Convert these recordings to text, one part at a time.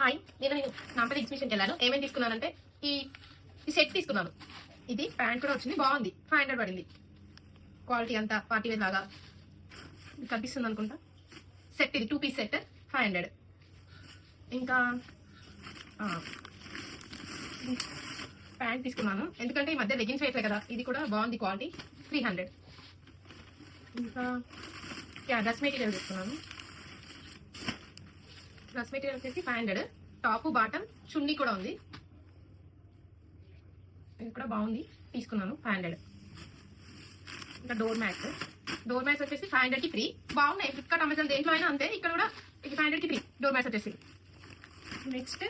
Hi నేను నేను నాంపల్లి ఎగ్జిబిషన్కి వెళ్ళాను. ఏమేమి తీసుకున్నానంటే ఈ ఈ సెట్ తీసుకున్నాను. ఇది ప్యాంట్ కూడా వచ్చింది బాగుంది. ఫైవ్ హండ్రెడ్ పడింది. క్వాలిటీ అంతా పార్టీ వేర్ లాగా కనిపిస్తుంది అనుకుంటా. సెట్ ఇది two piece set five hundred ఇంకా ప్యాంట్ తీసుకున్నాను. ఎందుకంటే ఈ మధ్య లెగిన్స్ వేయట్లే కదా ఇది కూడా బాగుంది క్వాలిటీ త్రీ హండ్రెడ్ ఇంకా యా డ్రెస్ మెటీరియల్ తీసుకున్నాను. డ్రెస్ మెటీరియల్ వచ్చేసి five hundred top bottom chunni కూడా ఉంది. ఇది కూడా బాగుంది. తీసుకున్నాను ఫైవ్ హండ్రెడ్ ఇంకా డోర్ మ్యాట్స్ డోర్ మ్యాట్స్ వచ్చేసి ఫైవ్ హండ్రెడ్కి ఫ్రీ బాగున్నాయి. ఫ్లిప్కార్ట్ అమెజాన్ దేంట్లో అయినా అంతే. ఇక్కడ కూడా ఇది ఫైవ్ హండ్రెడ్కి ఫ్రీ డోర్ మ్యాట్స్ వచ్చేసి. Next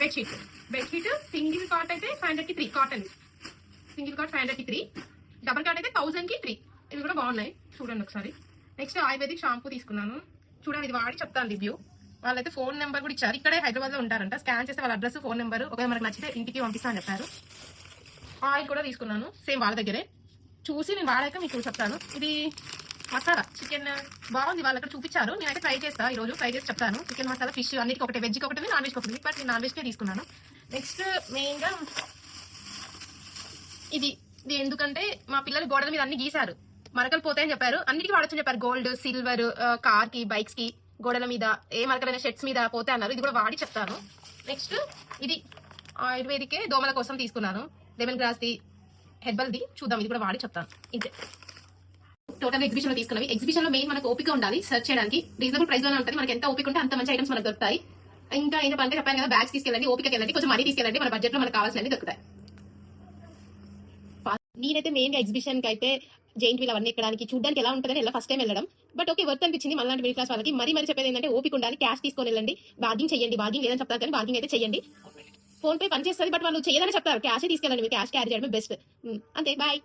bedsheet bedsheet single cot అయితే ఫైవ్ హండ్రెడ్కి three cotton single cot five హండ్రెడ్కి త్రీ డబల్ కాట్ అయితే థౌజండ్కి త్రీ ఇవి కూడా బాగున్నాయి. చూడండి ఒకసారి. నెక్స్ట్ ఆయుర్వేదిక్ షాంపూ తీసుకున్నాను. చూడండి ఇది వాడి చెప్తాను రివ్యూ వాళ్ళైతే ఫోన్ నెంబర్ కూడా ఇచ్చారు. ఇక్కడే హైదరాబాద్లో ఉంటారంట. స్కాన్ చేస్తే వాళ్ళ అడ్రస్ ఫోన్ నెంబర్. ఒకవేళ మనకు నచ్చితే ఇంటికి పంపిస్తా అని చెప్పారు. ఆయిల్ కూడా తీసుకున్నాను. సేమ్ వాళ్ళ దగ్గరే. చూసి నేను వాడాక మీకు చెప్తాను. ఇది మసాలా చికెన్ బాగుంది. వాళ్ళు అక్కడ చూపించారు. నేనైతే ట్రై చేస్తా. ఈ రోజు ట్రై చేసి చెప్తాను. చికెన్ మసాలా ఫిష్ అన్నిటికీ ఒకటి. వెజ్కి ఒకటి నాన్ వెజ్ ఒకటి బట్ నేను నాన్ వెజ్ తీసుకున్నాను. నెక్స్ట్ మెయిన్గా ఇది. ఇది ఎందుకంటే మా పిల్లలు గోడల మీద అన్ని గీశారు. మరకలు పోతాయని చెప్పారు. అన్నిటికీ వాడొచ్చని చెప్పారు. గోల్డ్ సిల్వర్ కార్కి బైక్స్కి. గోడల మీద ఏ మరకలైన షర్ట్స్ మీద పోతే అన్నారు. ఇది కూడా వాడి చెప్తాను. నెక్స్ట్ ఇది ఆయుర్వేదికే దోమల కోసం తీసుకున్నాను. Lemongrass the herbal the చూద్దాం. ఇది కూడా వాడి చెప్తాను. ఇంతే. టోటల్ ఎగ్జిబిషన్లో తీసుకున్నవి. ఎగ్జిబిషన్లో మెయిన్ మనకు ఓపిక ఉండాలి సెర్చ్ చేయడానికి. రీజనబుల్ ప్రైస్లోనే ఉంటుంది. మనకి ఎంత ఓపిక ఉంటే అంత మంచి ఐటమ్స్ మనకు దొరుకుతాయి. ఇంకా ఏంటంటే చెప్పాను కదా బ్యాగ్స్ తీసుకెళ్ళండి ఓపిక వెళ్ళండి కొంచెం మనీ తీసుకెళ్ళండి మన బడ్జెట్లో మనకు కావాల్సినవి దొరుకుతాయి. నేనైతే మెయిన్ ఎగ్జిబిషన్కి అయితే జైంట్ వీల్ అవన్నీ ఎక్కడానికి చూడడానికి ఎలా ఉంటుందని ఎలా ఫస్ట్ టైం వెళ్ళడం. బట్ ఓకే వర్త్ అనిపించింది మళ్ళీ మిడిల్ క్లాస్ వాళ్ళకి. మరీ మరీ చెప్పేది ఏంటంటే ఓపిక ఉండాలి క్యాష్ తీసుకొని వెళ్ళండి బార్గింగ్ చేయండి బార్గింగ్ లేదని చెప్తారు కానీ బార్గింగ్ అయితే చేయండి. ఫోన్ పే పనిచేస్తుంది బట్ వాళ్ళు చేయదని చెప్తారు. క్యాష్ తీసుకెళ్ళండి మీరు క్యాష్ క్యారీ చేయడమే బెస్ట్ అంతే బాయ్